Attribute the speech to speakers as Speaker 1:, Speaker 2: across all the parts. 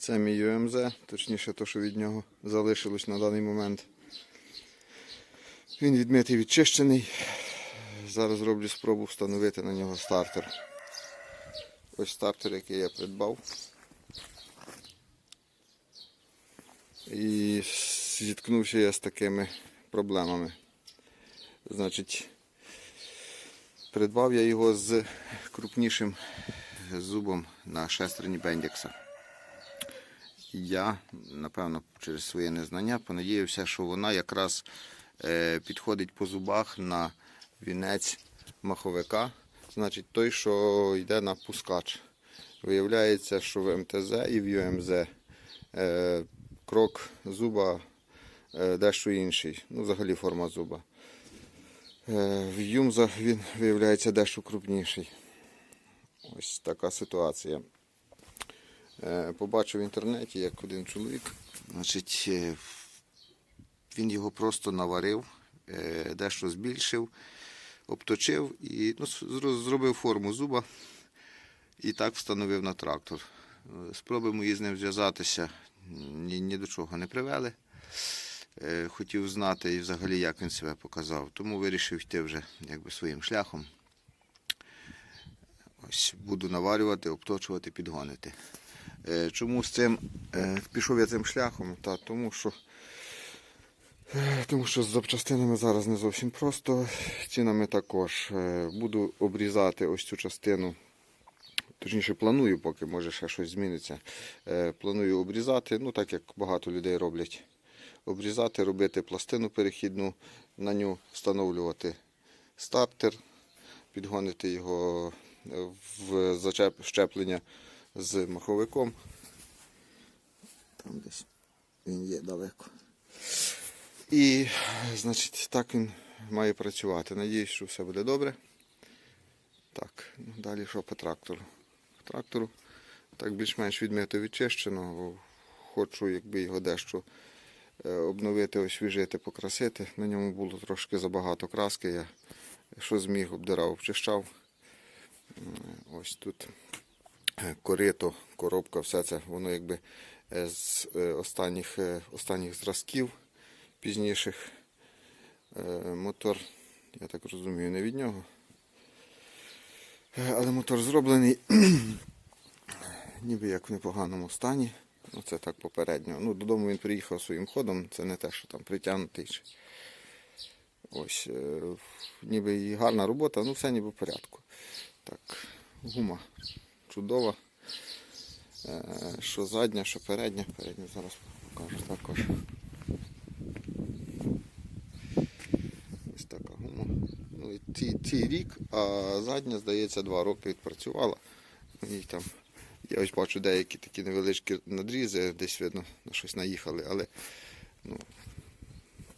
Speaker 1: Це мій ЮМЗ, точніше, то, що від нього залишилось на даний момент. Він відмитий відчищений. Зараз зроблю спробу встановити на нього стартер. Ось стартер, який я придбав. І зіткнувся я з такими проблемами. Значить, придбав я його з крупнішим зубом на шестерні Бендікса. Я, напевно, через своє незнання понадіявся, що вона якраз е, підходить по зубах на вінець маховика, значить той, що йде на пускач. Виявляється, що в МТЗ і в ЮМЗ е, крок зуба е, дещо інший. Ну, взагалі форма зуба. В Юмза він виявляється дещо крупніший. Ось така ситуація. Е, Побачив в інтернеті, як один чоловік, значить, е, він його просто наварив, е, дещо збільшив, обточив і ну, зробив форму зуба і так встановив на трактор. Спроби мої з ним зв'язатися ні, ні до чого не привели. Хотів знати і взагалі, як він себе показав. Тому вирішив йти вже якби своїм шляхом. Ось буду наварювати, обточувати, підгонити. Е, Чому з цим е, пішов я цим шляхом? Та тому що е, тому що з запчастинами зараз не зовсім просто. Цінами також. Буду обрізати ось цю частину. Точніше, планую, поки може ще щось зміниться. Планую обрізати, ну так як багато людей роблять. Обрізати, робити пластину перехідну, на ню встановлювати стартер, підгонити його в зачеп, щеплення з маховиком. Там десь він є далеко. І, значить, так він має працювати. Надіюсь, що все буде добре. Так, ну, далі що по трактору? По трактору так більш-менш відмито відчищено. Хочу, якби його дещо е, обновити, освіжити, покрасити. На ньому було трошки забагато краски. Я що зміг, обдирав, обчищав. Ось тут корито, коробка, все це, воно якби е, з е, останніх, е, останніх зразків пізніших. Мотор, я так розумію, не від нього. Але мотор зроблений ніби як в непоганому стані. Ну, це так попередньо. Ну, додому він приїхав своїм ходом, це не те, що там притягнутий. Ось, ніби і гарна робота, ну все ніби в порядку. Так, гума чудова. Е, Що задня, що передня. Передню зараз покажу також. Ось така гума. Ну, ці, цей рік, а задня, здається, два роки відпрацювала. І там, я ось бачу деякі такі невеличкі надрізи, десь видно, на щось наїхали, але ну,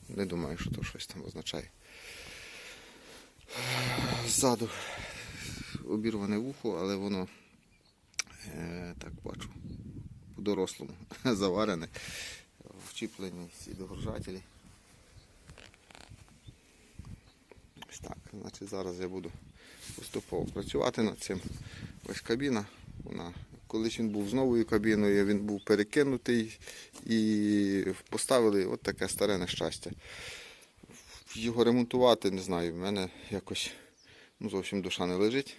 Speaker 1: не думаю, що то щось там означає. Ззаду обірване вухо, але воно бачу по-дорослому заварене. Вчіплені всі догружателі. Ось так. Значить, зараз я буду поступово працювати над цим. Ось кабіна. Вона, колись він був з новою кабіною, він був перекинутий і поставили от таке старе нещастя. Його ремонтувати, не знаю, в мене якось ну, зовсім душа не лежить.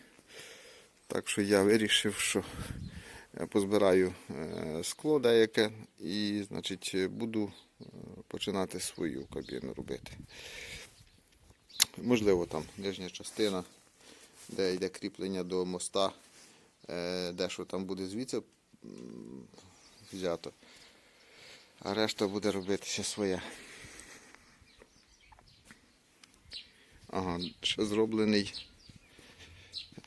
Speaker 1: Так що я вирішив, що позбираю е, скло деяке і значить, буду е, починати свою кабіну робити. Можливо, там нижня частина, де йде кріплення до моста, е, дещо там буде звідси взято. А решта буде робитися своя. Ага, ще зроблений.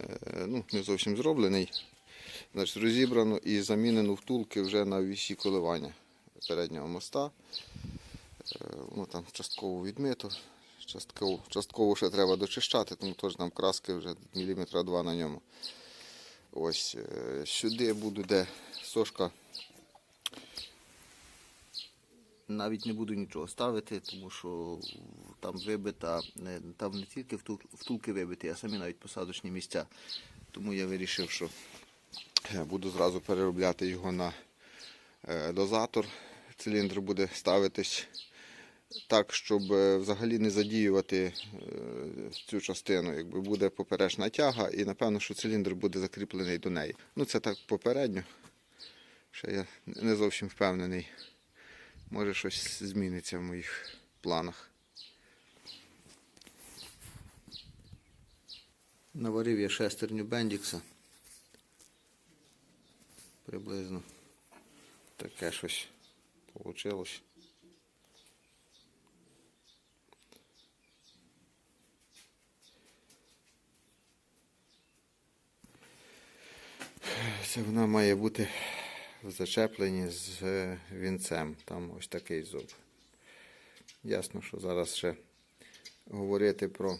Speaker 1: е, Ну, не зовсім зроблений. Значить, розібрано і замінено втулки вже на вісі коливання переднього моста. Воно там частково відмито, частково, частково ще треба дочищати, тому теж нам краски вже міліметра два на ньому. Ось е, сюди буде де сошка. Навіть не буду нічого ставити, тому що там вибита, там не тільки втулки вибиті, а самі навіть посадочні місця. Тому я вирішив, що буду зразу переробляти його на е, дозатор. Циліндр буде ставитись так, щоб е, взагалі не задіювати е, цю частину. Якби буде поперечна тяга, і напевно, що циліндр буде закріплений до неї. Ну, це так попередньо. Ще я не зовсім впевнений. Може щось зміниться в моїх планах. Наварив я шестерню Бендікса. Приблизно таке щось вийшло. Це вона має бути в зачепленні з е, вінцем. Там ось такий зуб. Ясно, що зараз ще говорити про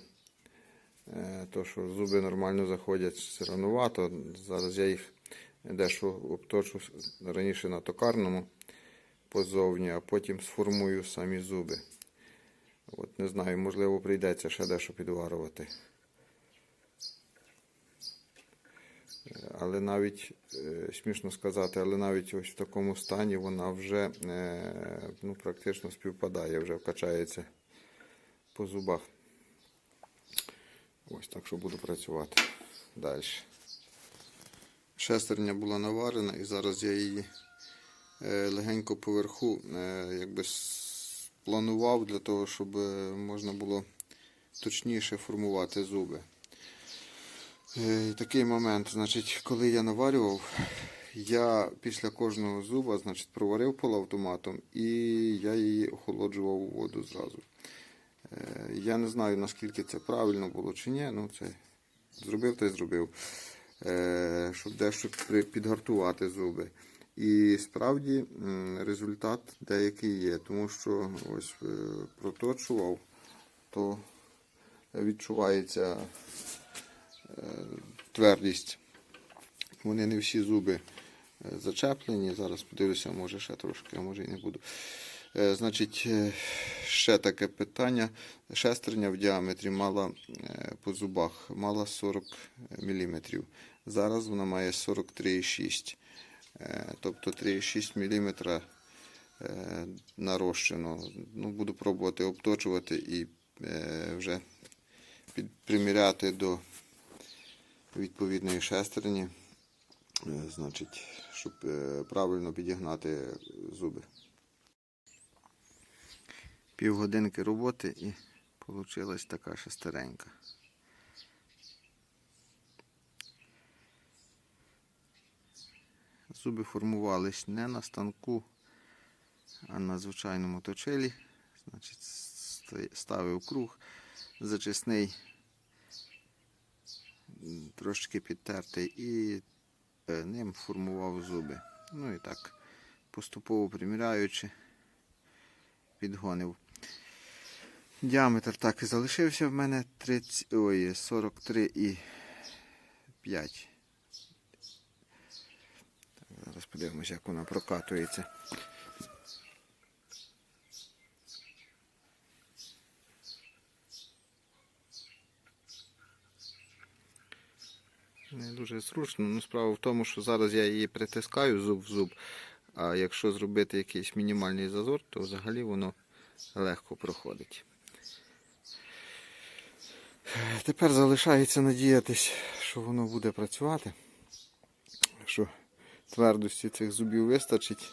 Speaker 1: те, що зуби нормально заходять все ранувато. Зараз я їх дещо обточу раніше на токарному позовні, а потім сформую самі зуби. От не знаю, можливо, прийдеться ще дещо підварувати. Але навіть, е, смішно сказати, але навіть ось в такому стані вона вже е, ну, практично співпадає, вже вкачається по зубах. Ось так що буду працювати далі. Шестерня була наварена і зараз я її е, легенько поверху е, якби планував для того, щоб е, можна було точніше формувати зуби. Такий момент, значить, коли я наварював, я після кожного зуба, значить, проварив полуавтоматом і я її охолоджував у воду зразу. Я не знаю, наскільки це правильно було чи ні, ну це зробив та й зробив. Е, Щоб дещо підгартувати зуби. І справді результат деякий є, тому що ось е, проточував, то відчувається твердість. Вони не всі зуби е, зачеплені. Зараз подивлюся, може ще трошки, а може і не буду. Е, Значить, е, ще таке питання. Шестерня в діаметрі мала е, по зубах мала 40 мм. Зараз вона має 43,6 Е, Тобто 3,6 мм нарощено. Ну, буду пробувати обточувати і вже приміряти до відповідної шестерні, значить, щоб правильно підігнати зуби. Півгодинки роботи і вийшла така шестеренька. Зуби формувались не на станку, а на звичайному точилі. Значить, ставив круг зачисний трошки підтертий і е, ним формував зуби. Ну і так, поступово приміряючи, підгонив. Діаметр так і залишився в мене 43,5. Зараз подивимося, як вона прокатується. Не дуже зручно. Ну, справа в тому, що зараз я її притискаю зуб в зуб, а якщо зробити якийсь мінімальний зазор, то взагалі воно легко проходить. Тепер залишається надіятись, що воно буде працювати, що твердості цих зубів вистачить.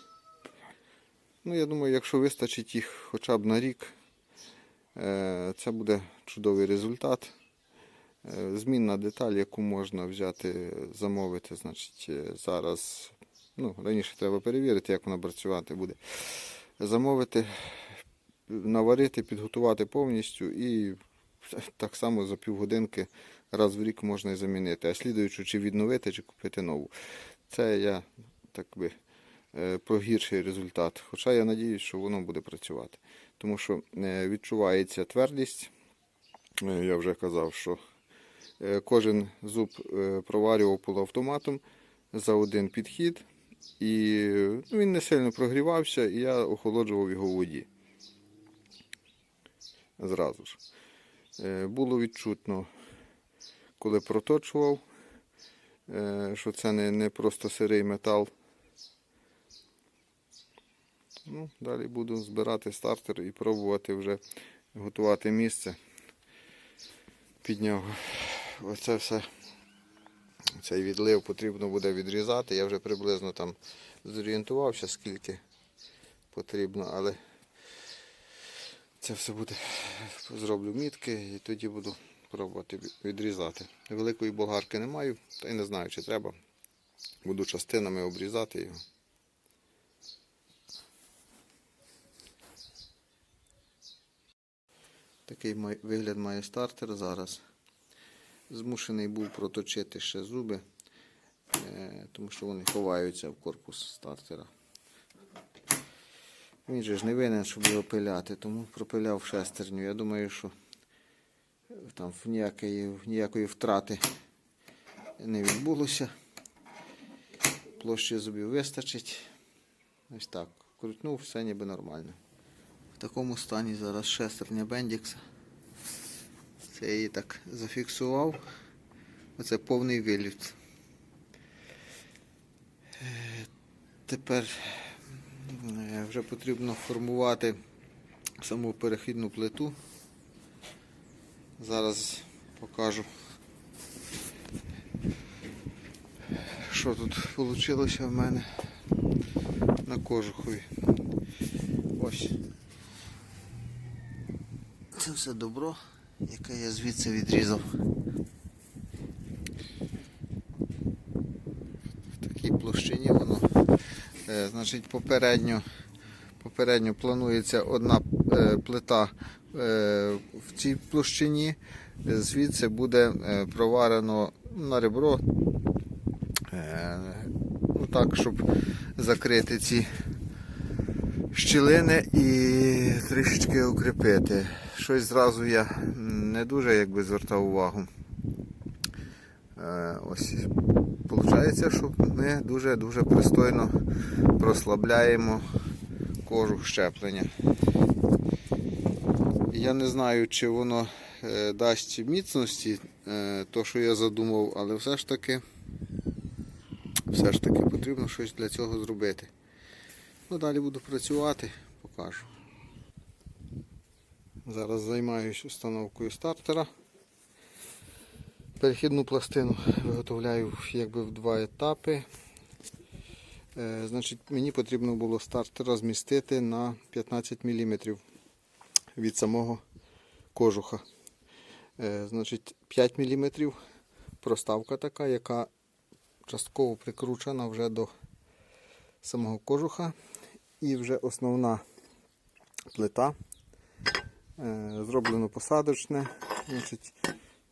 Speaker 1: Ну, я думаю, якщо вистачить їх хоча б на рік, е, це буде чудовий результат. Е, Змінна деталь, яку можна взяти, замовити, значить, е, зараз, ну, раніше треба перевірити, як вона працювати буде. Замовити, наварити, підготувати повністю і так само за півгодинки раз в рік можна і замінити. А слідуючи, чи відновити, чи купити нову. Це я так би е, про гірший результат. Хоча я надіюсь, що воно буде працювати. Тому що е, відчувається твердість. Е, Я вже казав, що Кожен зуб проварював полуавтоматом за один підхід. І ну, він не сильно прогрівався, і я охолоджував його у воді. Зразу ж. Е, Було відчутно, коли проточував, е, що це не, не просто сирий метал. Ну, далі буду збирати стартер і пробувати вже готувати місце під нього. Оце все. Цей відлив потрібно буде відрізати. Я вже приблизно там зорієнтувався, скільки потрібно, але це все буде. Зроблю мітки і тоді буду пробувати відрізати. Великої болгарки не маю, та й не знаю, чи треба. Буду частинами обрізати його. Такий вигляд має стартер зараз. Змушений був проточити ще зуби, е, тому що вони ховаються в корпус стартера. Він же ж не винен, щоб його пиляти, тому пропиляв шестерню. Я думаю, що там ніякої, ніякої втрати не відбулося. Площі зубів вистачить. Ось так. Крутнув, все ніби нормально. В такому стані зараз шестерня Бендікса. Це я її так зафіксував. Оце повний виліт. Е, Тепер вже потрібно формувати саму перехідну плиту. Зараз покажу, що тут вийшло в мене на кожухові. Ось. Це все добро, яке я звідси відрізав. В такій площині воно. Е, значить, попередньо, попередньо планується одна е, плита е, в цій площині. Звідси буде е, проварено на ребро. Ну так, щоб закрити ці щілини і трішечки укріпити. Щось зразу я не дуже якби звертав увагу. Ось виходить, що ми дуже-дуже пристойно прослабляємо кожух щеплення. Я не знаю, чи воно е, дасть міцності, е, то, що я задумав, але все ж таки, все ж таки потрібно щось для цього зробити. Ну, далі буду працювати, покажу. Зараз займаюся установкою стартера. Перехідну пластину виготовляю якби в два етапи. Е, значить, мені потрібно було стартера змістити на 15 мм від самого кожуха. Е, значить, 5 мм проставка така, яка частково прикручена вже до самого кожуха. І вже основна плита. Е, Зроблено посадочне. Значить,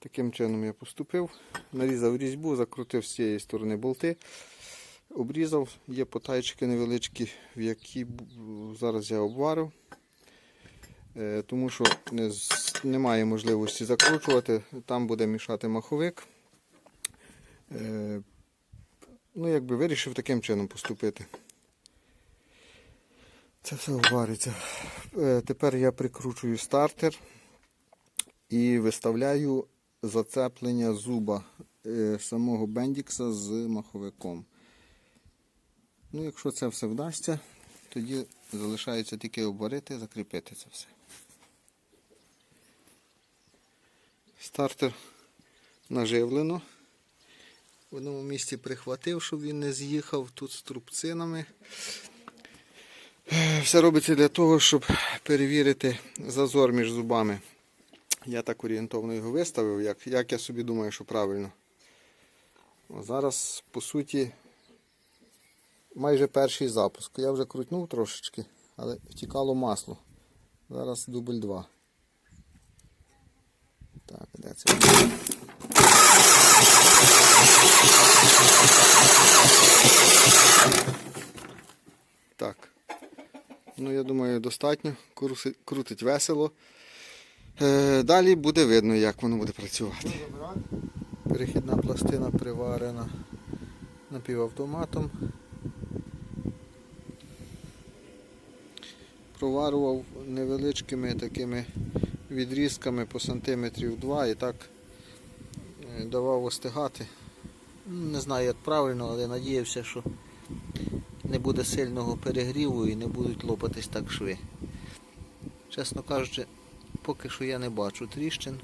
Speaker 1: таким чином я поступив. Нарізав різьбу, закрутив з цієї сторони болти, обрізав. Є потайчики невеличкі, в які зараз я обварив. Е, Тому що немає можливості закручувати, там буде мішати маховик. Е, Ну, якби вирішив таким чином поступити. Це все обвариться. Е, Тепер я прикручую стартер і виставляю зацеплення зуба е, самого бендікса з маховиком. Ну, якщо це все вдасться, тоді залишається тільки обварити, закріпити це все. Стартер наживлено. В одному місці прихватив, щоб він не з'їхав тут з трубцинами. Все робиться для того, щоб перевірити зазор між зубами. Я так орієнтовно його виставив, як, як я собі думаю, що правильно. О, зараз, по суті, майже перший запуск. Я вже крутнув трошечки, але втікало масло. Зараз дубль 2. Так, де це? Так. Ну, я думаю, достатньо. Крутить весело. Е, далі буде видно, як воно буде працювати. Перехідна пластина приварена напівавтоматом. Проварував невеличкими такими відрізками по сантиметрів 2 і так е, давав остигати. Не знаю, як правильно, але надіявся, що
Speaker 2: не буде сильного перегріву і не будуть лопатись так шви. Чесно кажучи, поки що я не бачу тріщин.